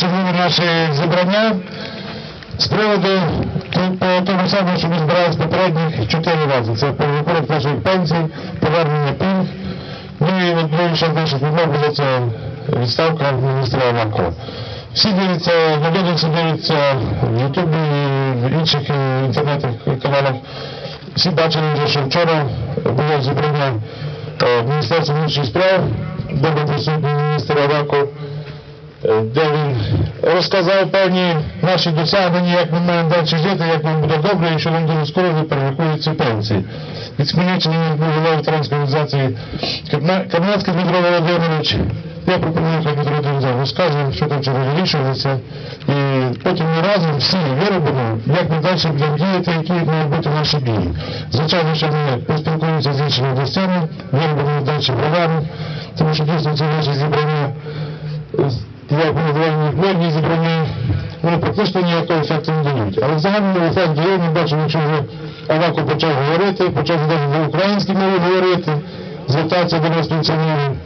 чергове наше зібрання з приводу по тому самому, що ми збиралися попередніх чотири рази. Це по наших пенсій, повернення пільг. Ну і от більше наших відмов було це відставка міністра Авакова. Всі дивляться, навідуються, дивляться в Ютубі і в інших е, інтернет-каналах. Всі бачили що вчора було зібрання е, Міністерства внутрішніх справ, був присутній міністр Аваков, е, де він розказав певні наші досягнення, як ми маємо далі жити, як нам буде добре, і що нам дуже скоро вже перерахуються пенсії. Від голова ветеранської організації Кам'янський Дмитро Володимирович. Я пропоную, Дмитро розкаже, що там вчора вирішується. І потім ми разом всі виробимо, як ми далі будемо діяти, які мають бути наші дії. Звичайно, що ми поспілкуємося з іншими областями, виробимо далі програму, тому що дійсно це наші зібрання називаємо зібрані, вони практично ніякого ефекту не дають. Але в загальному ефекті є, ми бачимо, якщо вже Авако почав говорити, почав на українській мові говорити, звертатися до нас пенсіонерів.